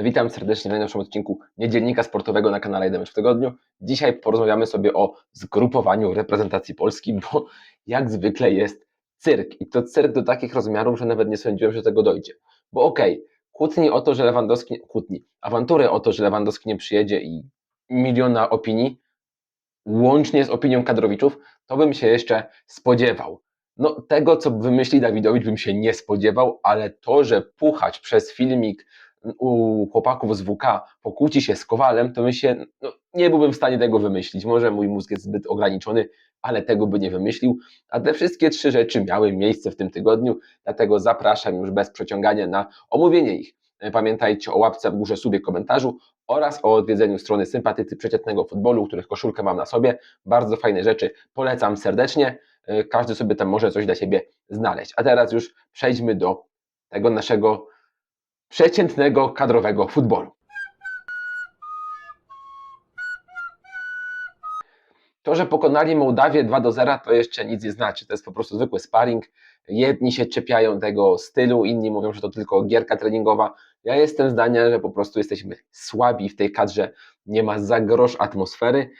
Witam serdecznie w najnowszym odcinku Niedziennika Sportowego na kanale 1 Mecz w Tygodniu. Dzisiaj porozmawiamy sobie o zgrupowaniu reprezentacji Polski, bo jak zwykle jest cyrk. I to cyrk do takich rozmiarów, że nawet nie sądziłem, że tego dojdzie. Bo okej, okay, kłótni o to, że Lewandowski, kłótni, awantury o to, że Lewandowski nie przyjedzie i miliona opinii, łącznie z opinią kadrowiczów, to bym się jeszcze spodziewał. No, tego, co wymyśli Dawidowicz, bym się nie spodziewał, ale to, że puchać przez filmik u chłopaków z WK pokłóci się z Kowalem, to my się, no, nie byłbym w stanie tego wymyślić. Może mój mózg jest zbyt ograniczony, ale tego by nie wymyślił. A te wszystkie trzy rzeczy miały miejsce w tym tygodniu, dlatego zapraszam już bez przeciągania na omówienie ich. Pamiętajcie o łapce w górze subie komentarzu oraz o odwiedzeniu strony Sympatycy Przeciętnego Futbolu, których koszulkę mam na sobie. Bardzo fajne rzeczy, polecam serdecznie. Każdy sobie tam może coś dla siebie znaleźć. A teraz już przejdźmy do tego naszego przeciętnego kadrowego futbolu. To, że pokonali Mołdawię 2 do 0, to jeszcze nic nie znaczy. To jest po prostu zwykły sparring. Jedni się czepiają tego stylu, inni mówią, że to tylko gierka treningowa. Ja jestem zdania, że po prostu jesteśmy słabi w tej kadrze. Nie ma za grosz atmosfery.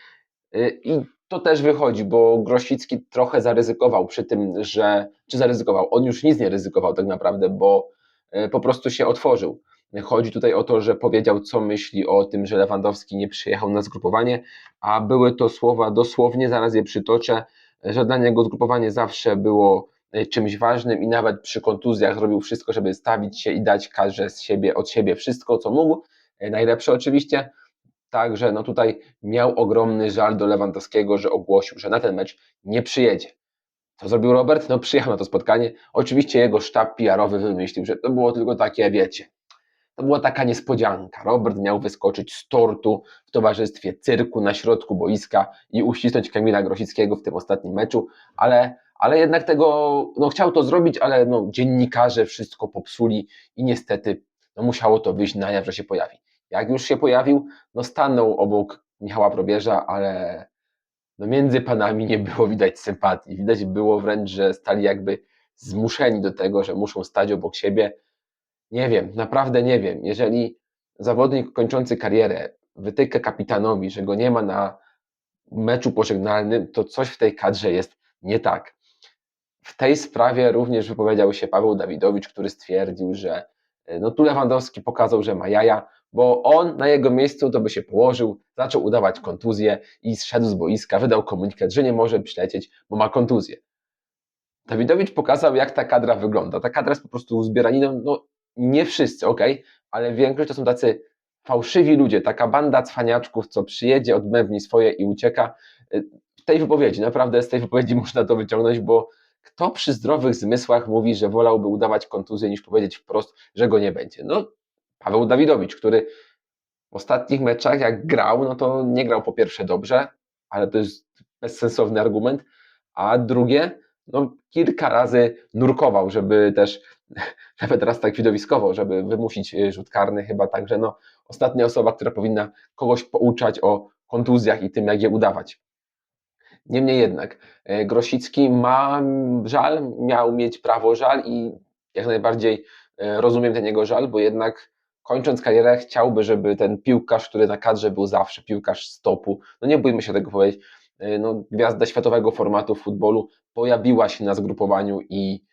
I to też wychodzi, bo Grosicki trochę zaryzykował przy tym, że. Czy zaryzykował? On już nic nie ryzykował tak naprawdę, bo po prostu się otworzył. Chodzi tutaj o to, że powiedział, co myśli o tym, że Lewandowski nie przyjechał na zgrupowanie, a były to słowa dosłownie, zaraz je przytoczę, że dla niego zgrupowanie zawsze było e, czymś ważnym i nawet przy kontuzjach robił wszystko, żeby stawić się i dać każde z siebie, od siebie wszystko, co mógł. E, najlepsze oczywiście. Także no tutaj miał ogromny żal do Lewandowskiego, że ogłosił, że na ten mecz nie przyjedzie. Co zrobił Robert? No przyjechał na to spotkanie. Oczywiście jego sztab PR-owy wymyślił, że to było tylko takie, wiecie, to była taka niespodzianka. Robert miał wyskoczyć z tortu w towarzystwie cyrku na środku boiska i uścisnąć Kamila Grosickiego w tym ostatnim meczu, ale, ale jednak tego, no chciał to zrobić, ale no, dziennikarze wszystko popsuli i niestety no, musiało to wyjść na jaw, że się pojawi. Jak już się pojawił, no stanął obok Michała Probierza, ale no między panami nie było widać sympatii. Widać było wręcz, że stali jakby zmuszeni do tego, że muszą stać obok siebie. Nie wiem, naprawdę nie wiem. Jeżeli zawodnik kończący karierę wytyka kapitanowi, że go nie ma na meczu pożegnalnym, to coś w tej kadrze jest nie tak. W tej sprawie również wypowiedział się Paweł Dawidowicz, który stwierdził, że no tu Lewandowski pokazał, że ma jaja, bo on na jego miejscu to by się położył, zaczął udawać kontuzję i zszedł z boiska, wydał komunikat, że nie może przylecieć, bo ma kontuzję. Dawidowicz pokazał, jak ta kadra wygląda. Ta kadra jest po prostu zbieraniną, no nie wszyscy, ok, ale większość to są tacy fałszywi ludzie, taka banda cwaniaczków, co przyjedzie, odmębni swoje i ucieka. W tej wypowiedzi, naprawdę z tej wypowiedzi można to wyciągnąć, bo kto przy zdrowych zmysłach mówi, że wolałby udawać kontuzję, niż powiedzieć wprost, że go nie będzie? No, Paweł Dawidowicz, który w ostatnich meczach, jak grał, no to nie grał po pierwsze dobrze, ale to jest bezsensowny argument, a drugie, no kilka razy nurkował, żeby też, nawet teraz tak widowiskowo, żeby wymusić e, rzut karny chyba, także no ostatnia osoba, która powinna kogoś pouczać o kontuzjach i tym, jak je udawać. Niemniej jednak, e, Grosicki ma żal, miał mieć prawo żal i jak najbardziej e, rozumiem ten jego żal, bo jednak kończąc karierę chciałby, żeby ten piłkarz, który na kadrze był zawsze, piłkarz stopu, no nie bójmy się tego powiedzieć, e, no, gwiazda światowego formatu futbolu pojawiła się na zgrupowaniu i,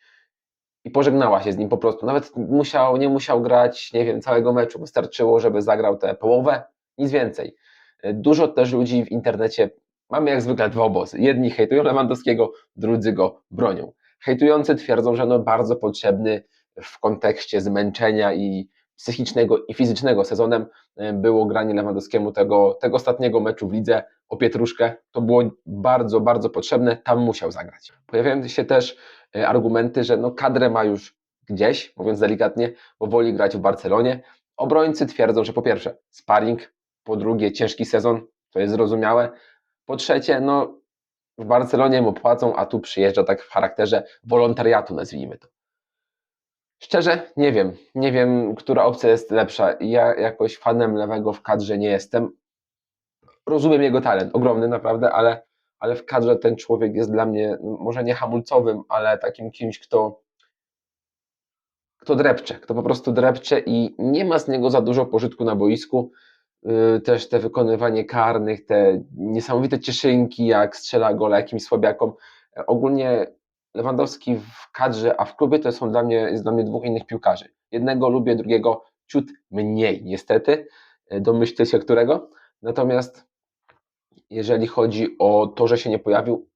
i pożegnała się z nim po prostu. Nawet musiał, nie musiał grać, nie wiem, całego meczu, wystarczyło, żeby zagrał tę połowę, nic więcej. Dużo też ludzi w internecie Mamy jak zwykle dwa obozy. Jedni hejtują Lewandowskiego, drudzy go bronią. Hejtujący twierdzą, że no bardzo potrzebny w kontekście zmęczenia i psychicznego i fizycznego sezonem e, było granie Lewandowskiemu tego, tego ostatniego meczu w lidze o Pietruszkę. To było bardzo, bardzo potrzebne, tam musiał zagrać. Pojawiają się też e, argumenty, że no kadrę ma już gdzieś, mówiąc delikatnie, bo woli grać w Barcelonie. Obrońcy twierdzą, że po pierwsze sparring, po drugie ciężki sezon, to jest zrozumiałe, po trzecie, no w Barcelonie mu płacą, a tu przyjeżdża tak w charakterze wolontariatu, nazwijmy to. Szczerze, nie wiem. Nie wiem, która opcja jest lepsza. Ja jakoś fanem lewego w kadrze nie jestem. Rozumiem jego talent, ogromny naprawdę, ale, ale w kadrze ten człowiek jest dla mnie może nie hamulcowym, ale takim kimś, kto kto drepcze, kto po prostu drepcze i nie ma z niego za dużo pożytku na boisku. Yy, Też te wykonywanie karnych, te niesamowite cieszynki, jak strzela gola jakimś słabiakom. E, Ogólnie Lewandowski w kadrze, a w klubie to są dla mnie, jest dla mnie dwóch innych piłkarzy. Jednego lubię, drugiego ciut mniej, niestety. E, Domyślcie się którego. Natomiast jeżeli chodzi o to, że się nie pojawił,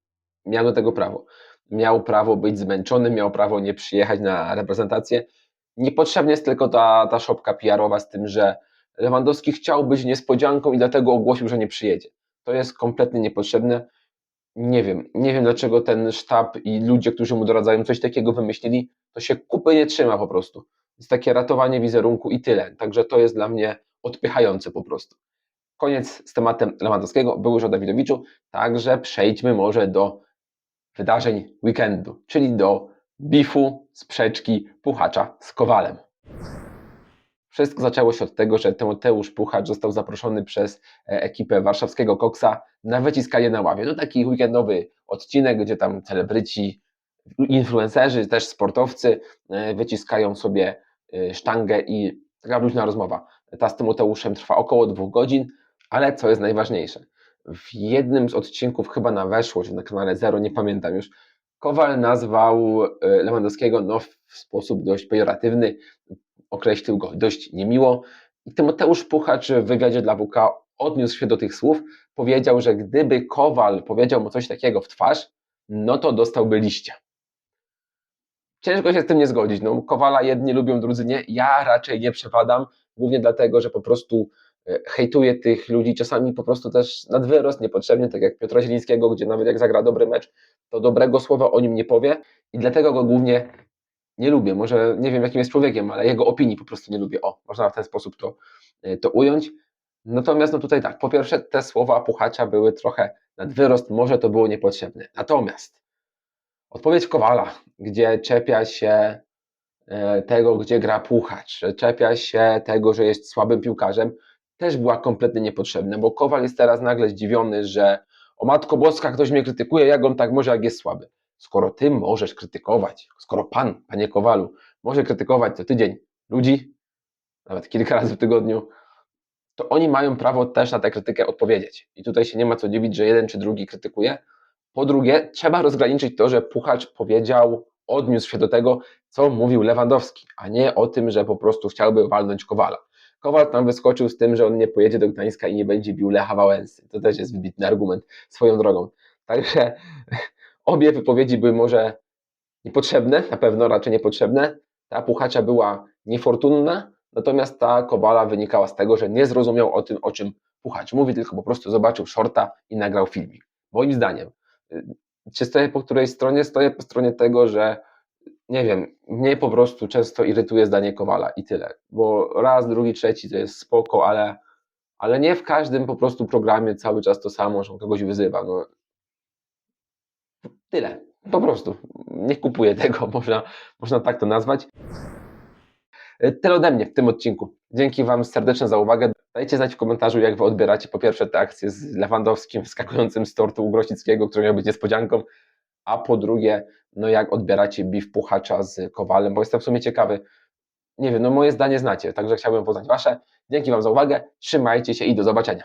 miał do tego prawo. Miał prawo być zmęczony, miał prawo nie przyjechać na reprezentację. Niepotrzebnie jest tylko ta, ta szopka PR-owa z tym, że Lewandowski chciał być niespodzianką i dlatego ogłosił, że nie przyjedzie. To jest kompletnie niepotrzebne. Nie wiem, nie wiem dlaczego ten sztab i ludzie, którzy mu doradzają, coś takiego wymyślili. To się kupy nie trzyma po prostu. Jest takie ratowanie wizerunku i tyle. Także to jest dla mnie odpychające po prostu. Koniec z tematem Lewandowskiego, był już o Dawidowiczu, także przejdźmy może do wydarzeń weekendu, czyli do bifu, sprzeczki Puchacza z Kowalem. Wszystko zaczęło się od tego, że Tymoteusz Puchacz został zaproszony przez e, ekipę warszawskiego Koksa na wyciskanie na ławie. To taki weekendowy odcinek, gdzie tam celebryci, influencerzy, też sportowcy e, wyciskają sobie e, sztangę i taka luźna rozmowa. Ta z Tymoteuszem trwa około dwóch godzin, ale co jest najważniejsze, w jednym z odcinków, chyba na Weszło, czy na kanale Zero, nie pamiętam już, Kowal nazwał Lewandowskiego no, w sposób dość pejoratywny, określił go dość niemiło. I Tymoteusz Puchacz w wywiadzie dla WK odniósł się do tych słów, powiedział, że gdyby Kowal powiedział mu coś takiego w twarz, no to dostałby liścia. Ciężko się z tym nie zgodzić. No, Kowala jedni lubią, drudzy nie. Ja raczej nie przepadam, głównie dlatego, że po prostu e, hejtuję tych ludzi, czasami po prostu też nad wyrost, niepotrzebnie, tak jak Piotra Zielińskiego, gdzie nawet jak zagra dobry mecz, to dobrego słowa o nim nie powie i dlatego go głównie nie lubię. Może nie wiem, jakim jest człowiekiem, ale jego opinii po prostu nie lubię. O, można w ten sposób to, e, to ująć. Natomiast no tutaj tak, po pierwsze te słowa Puchacza były trochę nad wyrost, może to było niepotrzebne. Natomiast odpowiedź Kowala, gdzie czepia się e, tego, gdzie gra Puchacz, czepia się tego, że jest słabym piłkarzem, też była kompletnie niepotrzebna, bo Kowal jest teraz nagle zdziwiony, że o Matko Boska, ktoś mnie krytykuje, jak on tak może, jak jest słaby. Skoro ty możesz krytykować, skoro pan, panie Kowalu, może krytykować co tydzień ludzi, nawet kilka razy w tygodniu, to oni mają prawo też na tę krytykę odpowiedzieć. I tutaj się nie ma co dziwić, że jeden czy drugi krytykuje. Po drugie, trzeba rozgraniczyć to, że Puchacz powiedział, odniósł się do tego, co mówił Lewandowski, a nie o tym, że po prostu chciałby walnąć Kowala. Kowal tam wyskoczył z tym, że on nie pojedzie do Gdańska i nie będzie bił Lecha Wałęsy. To też jest wybitny argument swoją drogą. Także obie wypowiedzi były może niepotrzebne, na pewno raczej niepotrzebne. Ta Puchacza była niefortunna, natomiast ta Kowala wynikała z tego, że nie zrozumiał o tym, o czym Puchacz mówi, tylko po prostu zobaczył shorta i nagrał filmik. Moim zdaniem. y, Czy stoję po której stronie? Stoję po stronie tego, że nie wiem, mnie po prostu często irytuje zdanie Kowala i tyle. Bo raz, drugi, trzeci to jest spoko, ale, ale nie w każdym po prostu programie cały czas to samo, że on kogoś wyzywa. No. Tyle. Po prostu. Nie kupuję tego, można, można tak to nazwać. Y, Tyle ode mnie w tym odcinku. Dzięki Wam serdecznie za uwagę. Dajcie znać w komentarzu, jak Wy odbieracie po pierwsze te akcje z Lewandowskim skakującym z tortu u Grosickiego, który miał być niespodzianką, a po drugie, no jak odbieracie beef Puchacza z Kowalem, bo jestem w sumie ciekawy. Nie wiem, no moje zdanie znacie, także chciałbym poznać Wasze. Dzięki Wam za uwagę, trzymajcie się i do zobaczenia.